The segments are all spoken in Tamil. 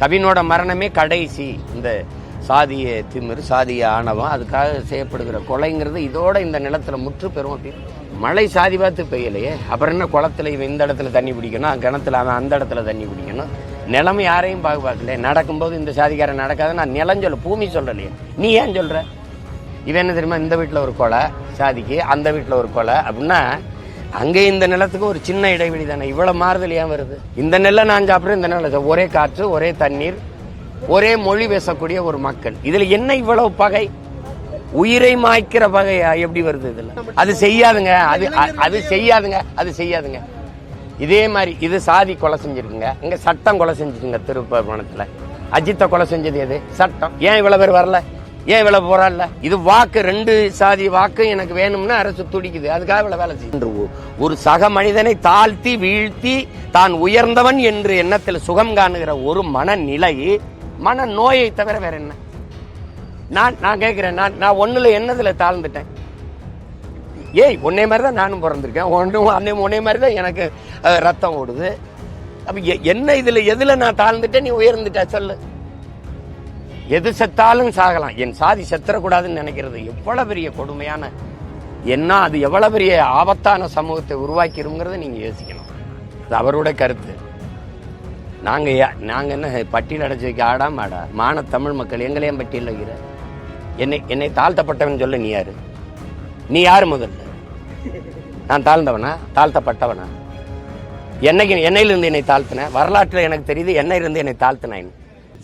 கவினோட மரணமே கடைசி. இந்த சாதிய திமிர் சாதிய ஆணவம் அதுக்காக செய்யப்படுகிற கொலைங்கிறது இதோட இந்த நிலத்தில் முற்று பெறும் அப்படின்னு மழை சாதி பார்த்து பெய்யலையே. அப்புறம் என்ன குளத்துல இவன் இந்த இடத்துல தண்ணி பிடிக்கணும் கிணத்துல அவன் அந்த இடத்துல தண்ணி பிடிக்கணும்? நிலம் யாரையும் பார்க்க பார்க்கல. நடக்கும்போது இந்த சாதிக்காரன் நடக்காத நான் நிலம் சொல்ல பூமி சொல்லலையே. நீ ஏன் சொல்கிற இவன் என்ன தெரியுமா? இந்த வீட்டில் ஒரு கொலை சாதிக்கு அந்த வீட்டில் ஒரு கொலை அப்படின்னா அங்கே இந்த நிலத்துக்கு ஒரு சின்ன இடைவெளி தானே? இவ்வளோ மாறுதல் ஏன் வருது? இந்த நெல்லை நான் சாப்பிட்றேன் இந்த நெல்லை ஒரே காற்று ஒரே தண்ணீர் ஒரே மொழி பேசக்கூடிய ஒரு மக்கள். இதில் என்ன இவ்வளவு பகை? உயிரை மாய்க்கிற பகையா? எப்படி வருது இதில்? அது செய்யாதுங்க. அது அ- அது செய்யாதுங்க. அது செய்யாதுங்க. இதே மாதிரி இது சாதி கொலை செஞ்சிருக்குங்க. இங்கே சட்டம் கொலை செஞ்சுருங்க திருப்பவனத்தில் அஜித்தை கொலை செஞ்சது எது? சட்டம். ஏன் இவ்வளோ பேர் வரல? ஏன் இவ்வளவு போராடல இது வாக்கு ரெண்டு சாதி வாக்கு எனக்கு வேணும்னு அரசு துடிக்குது. அதுக்காக இவ்வளவு வேலை செய்யும் ஒரு சக மனிதனை தாழ்த்தி வீழ்த்தி தான் உயர்ந்தவன் என்று எண்ணத்தில் சுகம் காணுகிற ஒரு மனநிலை மன நோயை தவிர வேற என்ன? நான் நான் கேட்கிறேன். நான் நான் ஒண்ணுல என்னதில் தாழ்ந்துட்டேன். ஏய் உன்னை மாதிரி தான் நானும் பிறந்திருக்கேன். ஒன்றும் அன்னை உன்னை மாதிரி தான் எனக்கு ரத்தம் ஓடுது. அப்போ எ- என்ன இதில் எதில் நான் தாழ்ந்துட்டேன்? நீ உயர்ந்துட்ட சொல்லு. எது செத்தாலும் சாகலாம். என் சாதி செத்துறக்கூடாதுன்னு நினைக்கிறது எவ்வளவு பெரிய கொடுமையான என்ன அது எவ்வளவு பெரிய ஆபத்தான சமூகத்தை உருவாக்கிருங்கிறத நீங்க யோசிக்கணும். அது அவரோட கருத்து. நாங்க நாங்கள் நாங்க என்ன பட்டியல் அடைச்சி வைக்க ஆடா மாடா? மான தமிழ் மக்கள் எங்களையும் பட்டியல் வைக்கிற? என்னை என்னை தாழ்த்தப்பட்டவன் சொல்ல நீ யாரு? நீ யார் முதல்ல? நான் தாழ்ந்தவனா? தாழ்த்தப்பட்டவனா? என்னைக்கு என்னையிலிருந்து என்னை தாழ்த்தின? வரலாற்றில் எனக்கு தெரியுது என்னையிலிருந்து என்னை தாழ்த்தினேன்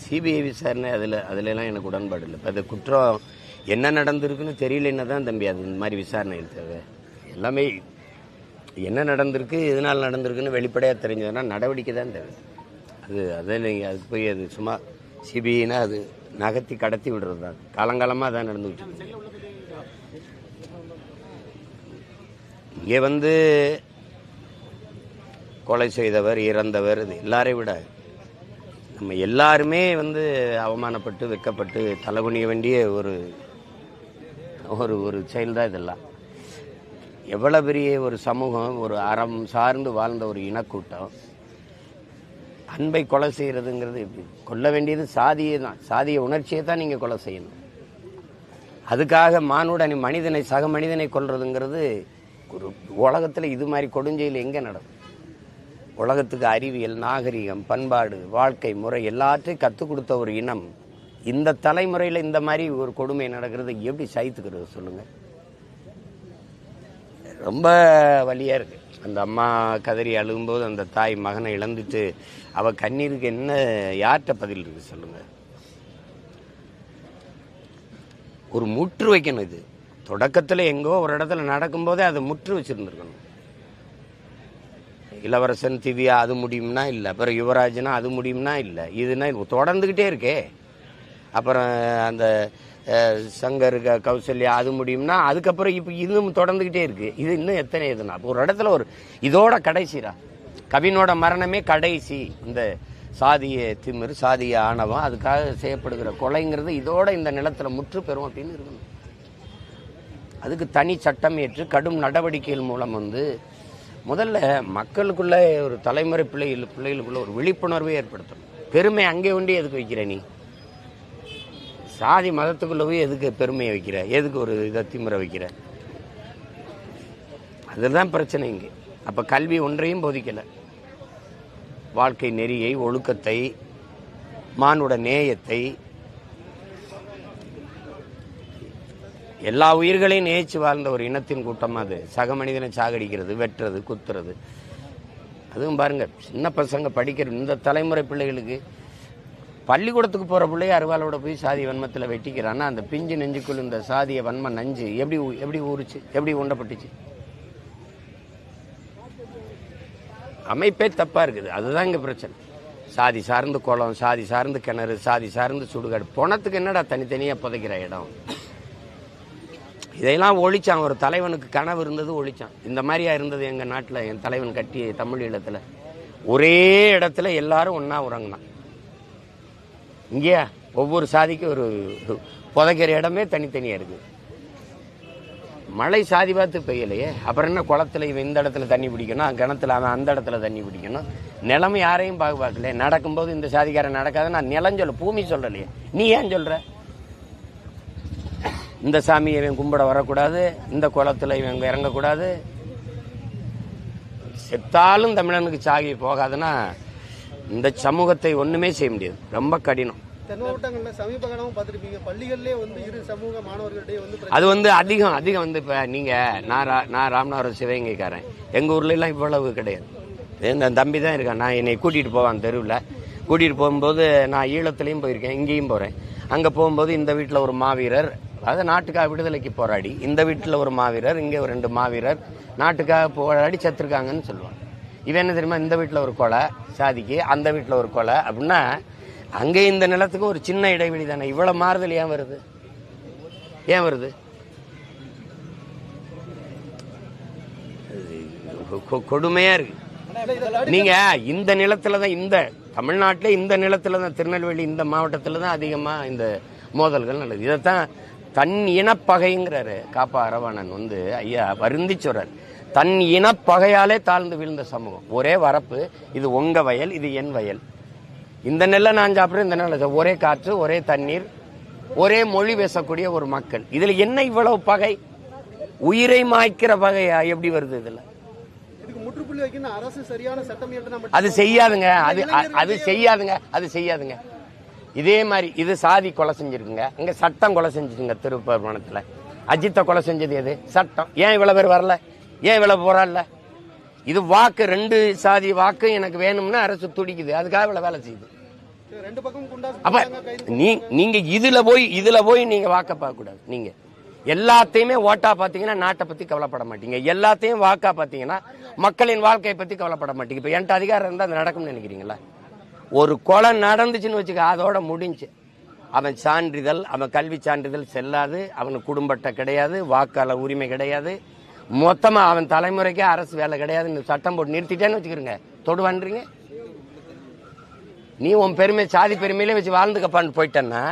சிபிஐ விசாரணை அதில் அதிலலாம் எனக்கு உடன்பாடு இல்லை. இப்போ அது குற்றம் என்ன நடந்திருக்குன்னு தெரியலன்னா தான் தம்பி அது இந்த மாதிரி விசாரணை தேவை. எல்லாமே என்ன நடந்திருக்கு எதனால் நடந்திருக்குன்னு வெளிப்படையாக தெரிஞ்சதுன்னா நடவடிக்கை தான் தேவை. அது அதை நீங்கள் அது போய் அது சும்மா சிபிஐனா அது நகர்த்தி கடத்தி விடுறது தான். காலங்காலமாக அதான் நடந்துகிட்டு இருக்கு. இங்கே வந்து கொலை செய்தவர் இறந்தவர் இது எல்லாரையும் விட நம்ம எல்லாருமே வந்து அவமானப்பட்டு வெக்கப்பட்டு தலைகுனிய வேண்டிய ஒரு ஒரு ஒரு செயல் தான் இதெல்லாம். எவ்வளோ பெரிய ஒரு சமூகம் ஒரு அறம் சார்ந்து வாழ்ந்த ஒரு இனக்கூட்டம் அன்பை கொலை செய்கிறதுங்கிறது எப்படி? கொல்ல வேண்டியது சாதியை தான். சாதிய உணர்ச்சியை தான் நீங்கள் கொலை செய்யணும். அதுக்காக மானுடனை மனிதனை சக மனிதனை கொல்றதுங்கிறது ஒரு உலகத்தில் இது மாதிரி கொடுஞ்செயல் எங்கே நடக்கும்? உலகத்துக்கு அறிவியல் நாகரிகம் பண்பாடு வாழ்க்கை முறை எல்லாத்தையும் கற்றுக் கொடுத்த ஒரு இனம். இந்த தலைமுறையில் இந்த மாதிரி ஒரு கொடுமை நடக்கிறது எப்படி சகித்துக்கிறது சொல்லுங்கள் ரொம்ப வழியாக இருக்குது அந்த அம்மா கதறி அழுகும்போது அந்த தாய் மகனை இழந்துட்டு அவ கண்ணீருக்கு என்ன யார்கிட்ட பதில் இருக்கு சொல்லுங்க. ஒரு முற்று வைக்கணும் இது. தொடக்கத்தில் எங்கோ ஒரு இடத்துல நடக்கும்போதே அதை முற்று வச்சிருந்துருக்கணும். இளவரசன் திவ்யா அது முடியும்னா இல்லை அப்புறம் யுவராஜனா அது முடியும்னா இல்லை. இதுனா தொடர்ந்துக்கிட்டே இருக்கே. அப்புறம் அந்த சங்கர் க- கௌசல்யா அது முடியும்னா அதுக்கப்புறம் இப்போ இதுவும் தொடர்ந்துக்கிட்டே இருக்கு. இது இன்னும் எத்தனை இதுனா ஒரு இடத்துல ஒரு இதோட கடைசிரா கவினோட மரணமே கடைசி. இந்த சாதிய திமிர் சாதிய ஆணவம் அதுக்காக செய்யப்படுகிற கொலைங்கிறது இதோட இந்த நிலத்தில் முற்று பெறும் அப்படின்னு இருக்கணும். அதுக்கு தனி சட்டம் ஏற்று கடும் நடவடிக்கைகள் மூலம் வந்து முதல்ல மக்களுக்குள்ளே ஒரு தலைமுறை பிள்ளைகள் பிள்ளைகளுக்குள்ள ஒரு விழிப்புணர்வை ஏற்படுத்தணும். பெருமை அங்கே உண்டு எதுக்கு வைக்கிற நீ? சாதி மதத்துக்குள்ள போய் எதுக்கு பெருமையை வைக்கிற? எதுக்கு ஒரு இதை திமுறை வைக்கிற? அதுதான் பிரச்சனை இங்கே. அப்போ கல்வி ஒன்றையும் போதிக்கல. வாழ்க்கை நெறியை ஒழுக்கத்தை மானுட நேயத்தை எல்லா உயிர்களையும் நேய்ச்சி வாழ்ந்த ஒரு இனத்தின் கூட்டம் அது. சக மனிதனை சாகடிக்கிறது வெட்டுறது குத்துறது. அதுவும் பாருங்க சின்ன பசங்க படிக்கிற இந்த தலைமுறை பிள்ளைகளுக்கு பள்ளிக்கூடத்துக்கு போகிற பிள்ளைய அருவாளோட போய் சாதி வன்மத்தில் வெட்டிக்கிறான்னா அந்த பிஞ்சு நெஞ்சுக்குள் இந்த சாதிய வன்ம நஞ்சு எப்படி ஊ- எப்படி ஊறுச்சு எப்படி உண்டப்பட்டுச்சு அமைப்பே தப்பாக இருக்குது. அதுதான் இங்கே பிரச்சனை. சாதி சார்ந்து குளம் சாதி சார்ந்து கிணறு சாதி சார்ந்து சுடுகாடு. போனத்துக்கு என்னடா தனித்தனியாக புதைக்கிற இடம்? இதையெல்லாம் ஒழிச்சான். ஒரு தலைவனுக்கு கனவு இருந்தது ஒழிச்சான். இந்த மாதிரியா இருந்தது எங்கள் நாட்டில் என் தலைவன் கட்டிய தமிழ் ஈழத்தில். ஒரே இடத்துல எல்லாரும் ஒன்றா உறங்கினான். இங்கேயா? ஒவ்வொரு சாதிக்கும் ஒரு புதைக்கிற இடமே தனித்தனியாக இருக்குது மழை சாதி பார்த்து பெய்யலையே. அப்புறம் என்ன குளத்துல இவன் இந்த இடத்துல தண்ணி பிடிக்கணும் கிணத்துல அவன் அந்த இடத்துல தண்ணி பிடிக்கணும்? நிலமை யாரையும் பார்க்க பார்க்கல நடக்கும்போது இந்த சாதிக்காரன் நடக்காத நான் நிலம் சொல்ல பூமி சொல்லலையே. நீ ஏன் சொல்கிற இந்த சாமியை இவன் கும்பிட வரக்கூடாது இந்த குளத்துல இவன் இறங்கக்கூடாது. செத்தாலும் தமிழனுக்கு சாகி போகாதுன்னா இந்த சமூகத்தை ஒண்ணுமே செய்ய முடியாது. ரொம்ப கடினம். அது வந்து அதிகம் அதிகம் வந்து இப்போ நீங்கள் நான் நான் ராமநாதபுரம் சிவகங்கைக்காரன். எங்கள் ஊர்ல எல்லாம் இவ்வளவு கிடையாது. இந்த தம்பி தான் இருக்கான். நான் என்னை கூட்டிகிட்டு போவான் தெருவில். கூட்டிகிட்டு போகும்போது நான் ஈழத்துலேயும் போயிருக்கேன் இங்கேயும் போகிறேன் அங்கே போகும்போது இந்த வீட்டில் ஒரு மாவீரர் அதாவது நாட்டுக்காக விடுதலைக்கு போராடி. இந்த வீட்டில் ஒரு மாவீரர் இங்கே ஒரு ரெண்டு மாவீரர். நாட்டுக்காக போராடி செத்துருக்காங்கன்னு சொல்லுவாங்க. இவன் என்ன தெரியுமா? இந்த வீட்டில் ஒரு கொலை சாதிக்கு அந்த வீட்டில் ஒரு கொலை அப்படின்னா அங்கே இந்த நிலத்துக்கு ஒரு சின்ன இடைவெளி தானே. இவ்வளோ மாறுதல் ஏன் வருது? ஏன் வருது? கொ- கொ- கொடுமையா இருக்கு. நீங்க இந்த நிலத்தில் தான் இந்த தமிழ்நாட்டில் இந்த நிலத்தில் தான் திருநெல்வேலி இந்த மாவட்டத்தில் தான் அதிகமா இந்த மோதல்கள் நல்லது இதைத்தான் தன் இனப்பகைங்கிறாரு. காப்பா அரவாணன் வந்து ஐயா வருந்தி சொல்றாரு. தன் இனப்பகையாலே தாழ்ந்து விழுந்த சமூகம். ஒரே வரப்பு இது உங்க வயல் இது என் வயல். இந்த நெல்லை நான் சாப்பிட்றேன் இந்த நெல்லை. ஒரே காற்று ஒரே தண்ணீர் ஒரே மொழி பேசக்கூடிய ஒரு மக்கள். இதுல என்ன இவ்வளவு பகை? உயிரை மாய்க்கிற பகையா? எப்படி வருது இதுல? அது செய்யாதுங்க. அது அது செய்யாதுங்க. அது செய்யாதுங்க. இதே மாதிரி இது சாதி கொலை செஞ்சிருக்குங்க. இங்க சட்டம் கொலை செஞ்சுச்சுங்க திருப்பரமணத்துல அஜித்தை கொலை செஞ்சது எது? சட்டம். ஏன் இவ்வளவு பேர் வரல? ஏன் இவ்வளவு போராடல? இது வாக்கு ரெண்டு சாதி வாக்கு எனக்கு வேணும்னு அரசு துடிக்குது. அதுக்காக இவ்வளவு வேலை செய்யுது. அப்ப நீ நீங்க இதுல போய் இதுல போய் நீங்க வாக்க பார்க்க கூடாது. நீங்க. எல்லாத்தையுமே ஓட்டா பாத்தீங்கன்னா நாட்டை பத்தி கவலைப்பட மாட்டீங்க. எல்லாத்தையும் வாக்கா பாத்தீங்கன்னா மக்களின் வாழ்க்கையை பத்தி கவலைப்பட மாட்டீங்க. இப்ப என்கிட்ட அதிகாரம் இருந்தா அது நடக்கும்னு நினைக்கிறீங்களா? ஒரு கொலை நடந்துச்சுன்னு வச்சுக்க அதோட முடிஞ்சு. அவன் சான்றிதழ் அவன் கல்வி சான்றிதழ் செல்லாது அவனுக்கு குடும்பட்ட கிடையாது வாக்காளர் உரிமை கிடையாது. மொத்தமாக அவன் தலைமுறைக்கே அரசு வேலை கிடையாதுன்னு சட்டம் போட்டு நிறுத்திட்டேன்னு வச்சுக்கிறீங்க தொடுவான்றீங்க? நீ உன் பெருமை சாதி பெருமையிலே வச்சு வாழ்ந்துக்கப்பான்னு போயிட்டன்னா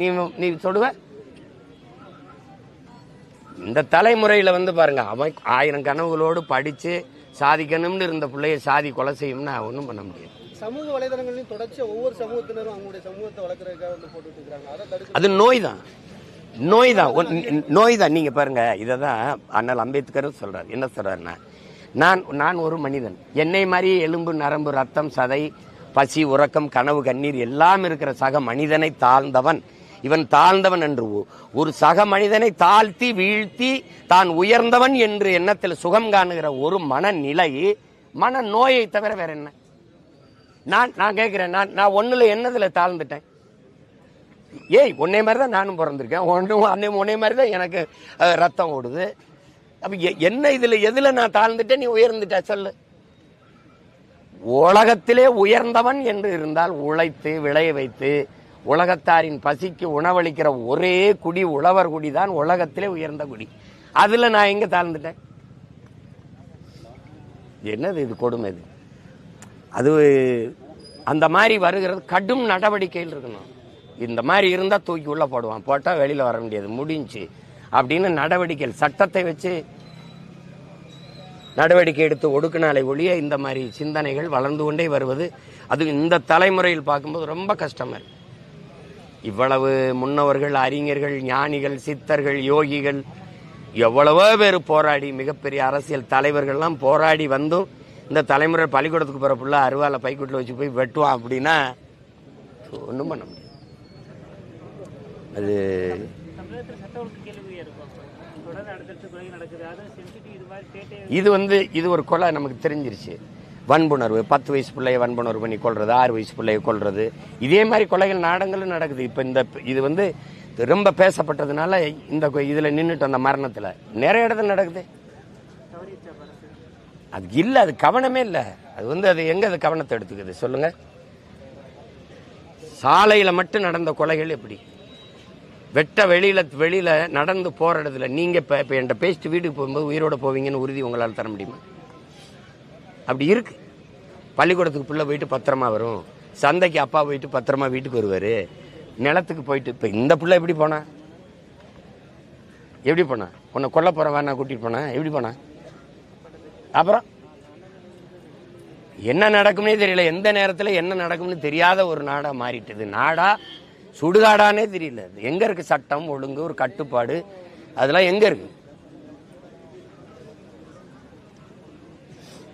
நீ நீ தொடுவ? இந்த தலைமுறையில் வந்து பாருங்க அவன் ஆயிரம் கனவுகளோடு படித்து சாதிக்கணும்னு இருந்த பிள்ளைய சாதி கொலை செய்யும்னா ஒன்றும் பண்ண முடியாது. சமூக வலைதளங்களையும் தொடர்ச்சி ஒவ்வொரு சமூகத்தினரும் அவங்களுடைய சமூகத்தை வளர்க்கறதுக்காக வந்து போட்டுட்டு இருக்காங்க அது நோய் தான் நோய் தான் நோய் தான் நீங்க பாருங்க இதை தான் அண்ணல் அம்பேத்கர் சொல்றாரு. என்ன சொல்றாருன்னா நான் நான் ஒரு மனிதன். என்னை மாதிரி எலும்பு நரம்பு ரத்தம் சதை பசி உறக்கம் கனவு கண்ணீர் எல்லாம் இருக்கிற சக மனிதனை தாழ்ந்தவன். இவன் தாழ்ந்தவன் என்று ஒரு சக மனிதனை தாழ்த்தி வீழ்த்தி தான் உயர்ந்தவன் என்று எண்ணத்தில் சுகம் காணுகிற ஒரு மனநிலை மன நோயை தவிர வேற என்ன? நான் நான் கேட்குறேன் நான் நான் ஒன்றில் என்னதில் தாழ்ந்துட்டேன்? ஏய் உன்னை மாதிரி தான் நானும் பிறந்திருக்கேன். ஒன்று அன்னை ஒன்னே மாதிரி தான் எனக்கு ரத்தம் ஓடுது. அப்போ எ- என்ன இதில் எதில் நான் தாழ்ந்துட்டேன்? நீ உயர்ந்துட்ட சொல்லு. உலகத்திலே உயர்ந்தவன் என்று இருந்தால் உழைத்து விளைய வைத்து உலகத்தாரின் பசிக்கு உணவளிக்கிற ஒரே குடி உழவர் குடி தான் உலகத்திலே உயர்ந்த குடி. அதில் நான் எங்கே தாழ்ந்துட்டேன்? என்னது இது கொடுமை இது? அது அந்த மாதிரி வருகிறது கடும் நடவடிக்கையில் இருக்கணும். இந்த மாதிரி இருந்தால் தூக்கி உள்ள போடுவான். போட்டால் வெளியில் வர முடியாது. முடிஞ்சு. அப்படின்னு நடவடிக்கைகள் சட்டத்தை வச்சு நடவடிக்கை எடுத்து ஒடுக்கினாலே ஒழிய இந்த மாதிரி சிந்தனைகள் வளர்ந்து கொண்டே வருவது அது இந்த தலைமுறையில் பார்க்கும்போது ரொம்ப கஷ்டமாக இருக்கு. இவ்வளவு முன்னவர்கள் அறிஞர்கள் ஞானிகள் சித்தர்கள் யோகிகள் எவ்வளவோ பேர் போராடி மிகப்பெரிய அரசியல் தலைவர்கள்லாம் போராடி வந்தும் இந்த தலைமுறை பள்ளிக்கூடத்துக்கு போகிற புள்ள அருவாலை பைக்கூட்டில் வச்சு போய் வெட்டுவான் அப்படின்னா ஒன்றும் பண்ண முடியாது. அது இது வந்து இது ஒரு கொலை நமக்கு தெரிஞ்சிருச்சு. வன்புணர்வு பத்து வயசு பிள்ளைய வன்புணர்வு பண்ணி கொள்றது ஆறு வயசு பிள்ளைய கொள்றது இதே மாதிரி கொலைகள் நாடங்களும் நடக்குது. இப்போ இந்த இது வந்து ரொம்ப பேசப்பட்டதுனால இந்த இதுல நின்றுட்டு அந்த மரணத்துல நிறைய இடத்துல நடக்குது. அது இல்லை அது கவனமே இல்லை. அது வந்து அது எங்க அது கவனத்தை எடுத்துக்குது? சொல்லுங்க. சாலையில மட்டும் நடந்த கொலைகள் எப்படி? வெட்ட வெளியில வெளியில நடந்து போற இடத்துல நீங்க இப்ப இப்ப என்கிட்ட பேசிட்டு வீட்டுக்கு போகும்போது உயிரோட போவீங்கன்னு உறுதி உங்களால் தர முடியுமா? அப்படி இருக்கு. பள்ளிக்கூடத்துக்கு பிள்ளை போயிட்டு பத்திரமா வரும். சந்தைக்கு அப்பா போயிட்டு பத்திரமா வீட்டுக்கு வருவார். நிலத்துக்கு போயிட்டு இப்போ இந்த பிள்ளை எப்படி போனா? எப்படி போனா? உன்னை கொல்ல போகிறவன் நான் கூட்டிகிட்டு போனேன் எப்படி போனா? அப்புறம் என்ன நடக்கும்னே தெரியல. எந்த நேரத்தில் என்ன நடக்கும்னு தெரியாத ஒரு நாடாக மாறிட்டது. நாடா சுடுகாடானே தெரியல. எங்கே இருக்குது சட்டம் ஒழுங்கு ஒரு கட்டுப்பாடு? அதெல்லாம் எங்கே இருக்குது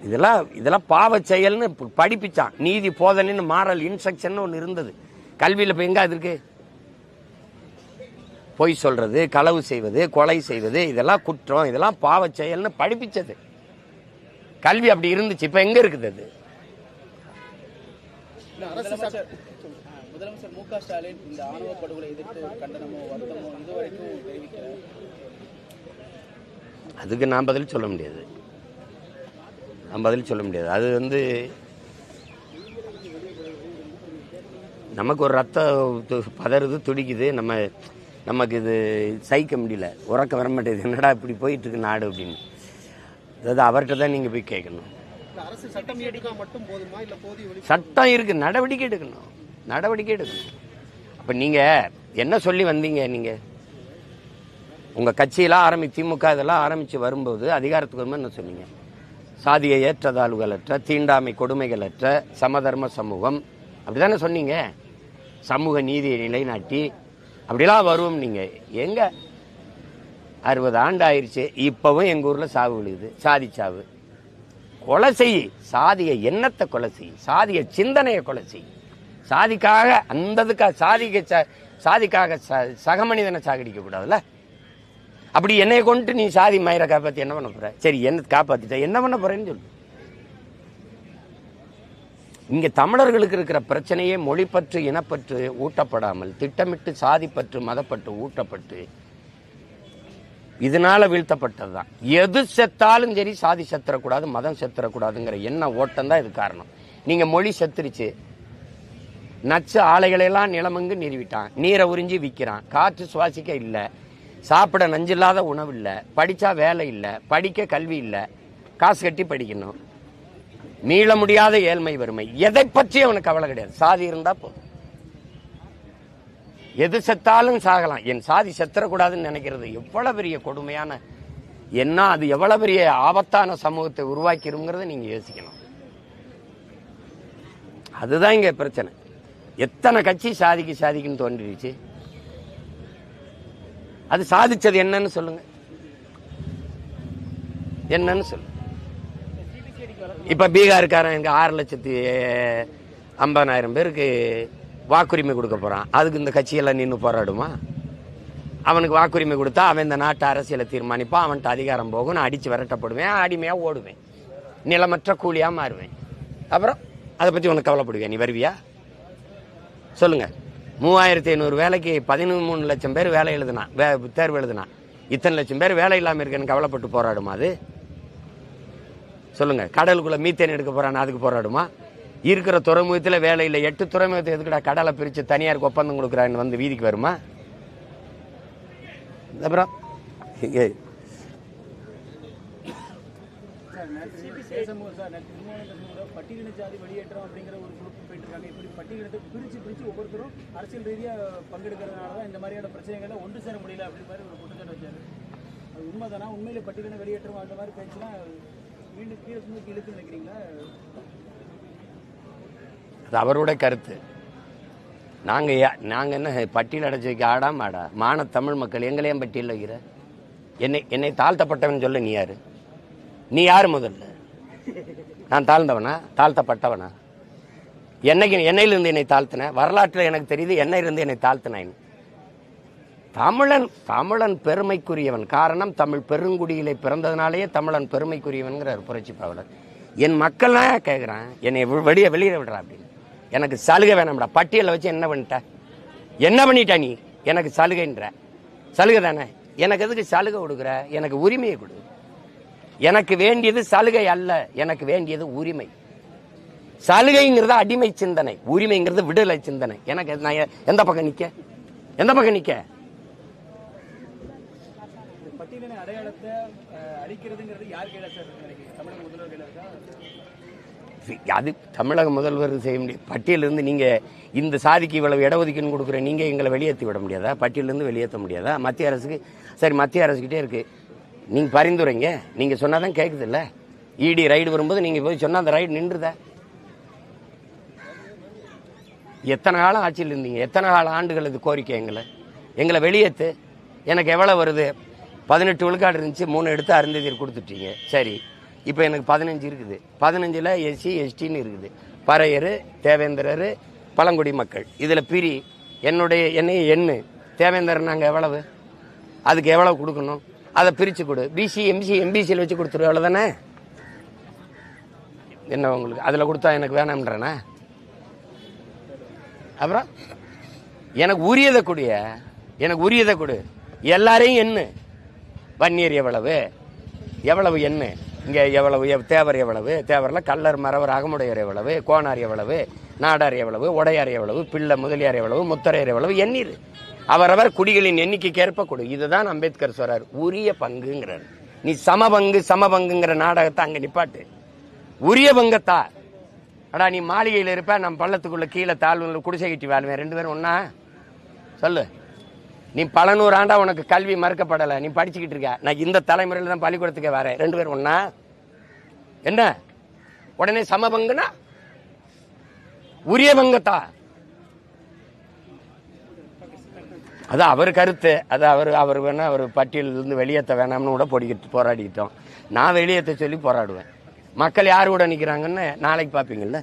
இதெல்லாம் இதெல்லாம் பாவ செயல்னு படிப்பிச்சான். நீதி போதனைன்னு மாறல் இன்ஸ்ட்ரக்ஷன் ஒன்று இருந்தது. கல்வியில் இப்போ எங்கே அது இருக்கு? பொய் சொல்கிறது களவு செய்வது கொலை செய்வது இதெல்லாம் குற்றம் இதெல்லாம் பாவ செயல்னு படிப்பிச்சது. கல்வி அப்படி இருந்துச்சு இப்போ எங்க இருக்குது அது? முதலமைச்சர் மு க ஸ்டாலின் இந்த ஆணவ படுகொலை எதிர்த்து கண்டனமோ வருத்தமோ இதுவரைக்கும் தெரிவிக்கல. அதுக்கு நான் பதில் சொல்ல முடியாது. நான் பதில் சொல்ல முடியாது. அது வந்து நமக்கு ஒரு ரத்தம் பதறுது துடிக்குது. நம்ம நமக்கு இது சகிக்க முடியல. உறக்க வர மாட்டேங்குது. என்னடா இப்படி போயிட்டு இருக்கு நாடு அப்படின்னு. அதாவது அவர்கிட்ட தான் நீங்கள் போய் கேட்கணும். சட்டம் எடுக்கா மட்டும் போதுமா? இல்ல போதிய ஒளி சட்டம் இருக்கு. நடவடிக்கை எடுக்கணும். நடவடிக்கை எடுக்கணும். அப்ப நீங்க என்ன சொல்லி வந்தீங்க நீங்க? உங்க கட்சியெல்லாம் ஆரம்பி திமுக இதெல்லாம் ஆரம்பிச்சு வரும்போது அதிகாரத்துக்கு வரும்போது என்ன சொன்னீங்க? சாதிய ஏற்றதாழ்வுகளற்ற தீண்டாமை கொடுமைகளற்ற சமதர்ம சமூகம். அப்படிதானே சொன்னீங்க? சமூக நீதியை நிலைநாட்டி அப்படிலாம் வருவோம் நீங்க. எங்க? அறுபது ஆண்டு ஆயிடுச்சு இப்பவும் எங்க ஊர்ல சாவு விழுகுது. சாதி சாவு. கொலை செய். சாதிய எண்ணத்தை கொலை செய். சாதிய சிந்தனையை கொலை செய். சாதிக்காக அந்ததுக்காக சாதிக்க ச- சாதிக்காக ச- சக மனிதனை சாகடிக்க கூடாதுல்ல? அப்படி என்னைய கொண்டு நீ சாதி மயிரை காப்பாத்தி என்ன பண்ண போற? சரி என்ன காப்பாத்திட்ட? என்ன பண்ண போறேன்னு சொல்லு. இங்க தமிழர்களுக்கு இருக்கிற பிரச்சனையே மொழிப்பற்று இனப்பற்று ஊட்டப்படாமல் திட்டமிட்டு சாதிப்பற்று மதப்பற்று ஊட்டப்பட்டு இதனால வீழ்த்தப்பட்டதுதான். எது செத்தாலும் சரி சாதி செத்துறக்கூடாது மதம் செத்துறக்கூடாதுங்கிற என்ன ஓட்டம் தான் இது காரணம். நீங்க மொழி செத்துருச்சு. நச்சு ஆலைகளெல்லாம் நிலமங்கு நிறுவிட்டான். நீரை உறிஞ்சி விற்கிறான் காற்று சுவாசிக்க இல்லை. சாப்பிட நஞ்சில்லாத உணவு இல்லை. படித்தா வேலை இல்லை. படிக்க கல்வி இல்லை. காசு கட்டி படிக்கணும். மீள முடியாத ஏழ்மை வறுமை. எதை பற்றி அவனுக்கு கவலை கிடையாது. சாதி இருந்தால் போதும். எது செத்தாலும் சாகலாம். என் சாதி செத்துறக்கூடாதுன்னு நினைக்கிறது எவ்வளவு பெரிய கொடுமையான என்ன அது எவ்வளவு பெரிய ஆபத்தான சமூகத்தை உருவாக்கிருங்கிறத நீங்க யோசிக்கணும். அதுதான் இங்க பிரச்சனை. எத்தனை கட்சி சாதிக்கு சாதிக்குன்னு தோன்றிடுச்சு? அது சாதிச்சது என்னன்னு சொல்லுங்க. என்னன்னு சொல்லு இப்ப பீகாருக்காரன் இங்க ஆறு லட்சத்தி ஐம்பதாயிரம் பேருக்கு வாக்குரிமை கொடுக்க போகிறான் அதுக்கு இந்த கட்சியெல்லாம் நின்று போராடுமா? அவனுக்கு வாக்குரிமை கொடுத்தா அவன் இந்த நாட்டு அரசியலை தீர்மானிப்பான். அவன்கிட்ட அதிகாரம் போகும் நான் அடித்து விரட்டப்படுவேன் அடிமையாக ஓடுவேன். நிலமற்ற கூலியாக மாறுவேன். அப்புறம் அதை பற்றி உனக்கு கவலைப்படுவியா? நீ வருவியா? சொல்லுங்கள் மூவாயிரத்தி ஐநூறு வேலைக்கு பதிமூணு லட்சம் பேர் வேலை எழுதுனான். வே தேர்வு எழுதுனான். இத்தனை லட்சம் பேர் வேலை இல்லாமல் இருக்கேன்னு கவலைப்பட்டு போராடுமா அது? சொல்லுங்கள் கடலுக்குள்ளே மீத்தேன் எடுக்க போகிறான்னு அதுக்கு போராடுமா? இருக்கிற துறைமுகத்தில் வேலை இல்லை. எட்டு துறைமுகத்தை எதுக்குடா கடலை பிரித்து தனியாருக்கு ஒப்பந்தம் கொடுக்குறான்னு வந்து வீதிக்கு வருமா? அப்புறம் இங்கே. சார் ஜாதி வெளியேற்றம் அப்படிங்கிற ஒரு போயிட்டு இருக்காங்க இப்படி ஒவ்வொருத்தரும் அரசியல் பங்கெடுக்கிறதுனால தான் இந்த மாதிரியான ஒன்று சேர உண்மைதானா? உண்மையில பட்டியலின வெளியேற்றம் அந்த மாதிரி பேச்சுலாம் மீண்டும் கீழே இழுத்து நினைக்கிறீங்களா? அது அவரோட கருத்து. நாங்கள் நாங்கள் என்ன பட்டியல் அடைச்சி வைக்க ஆடாம ஆடா மான தமிழ் மக்கள் எங்களையும் பட்டியல் வைக்கிற? என்னை என்னை தாழ்த்தப்பட்டவன் சொல்ல நீ யாரு? நீ யார் முதல்ல? நான் தாழ்ந்தவனா? தாழ்த்தப்பட்டவனா? என்னைக்கு என்னையிலிருந்து என்னை தாழ்த்தின? வரலாற்றில் எனக்கு தெரியுது என்னையிலிருந்து என்னை தாழ்த்தினேன் தமிழன் தமிழன் பெருமைக்குரியவன். காரணம் தமிழ் பெருங்குடியிலே பிறந்ததுனாலேயே தமிழன் பெருமைக்குரியவன்கிறார் புரட்சி பாவலர். என் மக்கள்லாம் கேட்குறான் என்னை வெளியே வெளியே விடுறா அப்படின்னு. எனக்கு சலுகை வேணாம்டா. பட்டியலை வச்சு என்ன பண்ணிட்ட? என்ன பண்ணிட்ட நீ? எனக்கு சலுகைன்ற. சலுகை தானே? எனக்கு எதுக்கு சலுகை கொடுக்குற? எனக்கு உரிமையை கொடு. எனக்கு வேண்டியது சலுகை அல்ல. எனக்கு வேண்டியது உரிமை. சலுகைங்கிறது அடிமை சிந்தனை. உரிமைங்கிறது விடுதலை சிந்தனை. எனக்கு நான் எந்த பக்கம் நிற்க எந்த பக்கம் நிற்க அடையாளத்தை அழிக்கிறதுங்கிறது யார் கையில சார் இருக்கு நினைக்கிறீங்க தமிழக முதல்வர் கையில இருக்கா அது தமிழக முதல்வர் செய்ய முடியும் பட்டியலிருந்து நீங்கள் இந்த சாதிக்கு இவ்வளவு இடஒதுக்கீடு கொடுக்குற நீங்கள் எங்களை வெளியேற்றி விட முடியாதா? பட்டியலிருந்து வெளியேற்ற முடியாதா? மத்திய அரசுக்கு சரி மத்திய அரசுக்கிட்டே இருக்குது நீங்கள் பரிந்துரைங்க. நீங்கள் சொன்னால் தான் கேட்குதுல்ல இடி ரைடு வரும்போது நீங்கள் போய் சொன்னால் அந்த ரைடு நின்றுதா? எத்தனை காலம் ஆட்சியில் இருந்தீங்க? எத்தனை கால ஆண்டுகள் இது கோரிக்கை எங்களை? எங்களை வெளியேற்று எனக்கு எவ்வளோ வருது? பதினெட்டு விழுக்காடு இருந்துச்சு. மூணு எடுத்து அருந்ததியர் கொடுத்துட்டீங்க. சரி. இப்போ எனக்கு பதினஞ்சு இருக்குது. பதினஞ்சில் எஸ்சி எஸ்டின்னு இருக்குது. பறையர் தேவேந்திரர் பழங்குடி மக்கள். இதில் பிரி என்னுடைய என்னைய எண்ணு. தேவேந்திரன் நாங்கள் எவ்வளவு? அதுக்கு எவ்வளவு கொடுக்கணும்? அதை பிரித்து கொடு. பிசி எம்சி எம்பிசியில் வச்சு கொடுத்துரு அவ்வளோதானே என்ன உங்களுக்கு? அதில் கொடுத்தா எனக்கு வேணாம்ன்றண்ணா அப்புறம் எனக்கு உரியதை கொடிய எனக்கு உரியதை கொடு. எல்லாரையும் எண்ணு. வன்னியர் எவ்வளவு? எவ்வளவு எண்ணு? இங்கே எவ்வளவு தேவர் எவ்வளவு? தேவரில் கல்லர் மறவர் அகமுடையர் எவ்வளவு? கோணார் எவ்வளவு? நாடார் எவ்வளவு? உடையார் எவ்வளவு? பிள்ளை முதலியார் எவ்வளவு? முத்தரையர் எவ்வளவு? எண்ணீர். அவரவர் குடிகளின் எண்ணிக்கைக்கு ஏற்ப கொடு. இதுதான் அம்பேத்கர் சொல்றார். உரிய பங்குங்கிறார். நீ சம பங்கு சம பங்குங்கிற நாடகத்தை அங்கே நிப்பாட்டு. உரிய பங்கத்தா. அடா நீ மாளிகையில் இருப்ப நம்ம பள்ளத்துக்குள்ள கீழே தாழ்வுல குடிசை கட்டி வாழ்வேன். ரெண்டு பேரும் ஒன்னா சொல்லு. நீ பல நூறு ஆண்டா உனக்கு கல்வி மறுக்கப்படலை. நீ படிச்சுக்கிட்டு இருக்க. நான் இந்த தலைமுறையில் தான் பள்ளிக்கூடத்துக்கு வரேன். ரெண்டு பேரும் ஒன்னா? என்ன? உடனே சமபங்குனா? உரிய பங்கத்தா? அது அவர் கருத்து. அது அவர் அவர் வேணா அவர் பட்டியலிருந்து வெளியேற்ற வேணாம்னு கூட பொடிக்கிட்டு போராடிக்கிட்டோம். நான் வெளியேற்ற சொல்லி போராடுவேன். மக்கள் யார் கூட நிற்கிறாங்கன்னு நாளைக்கு பார்ப்பீங்கள்ல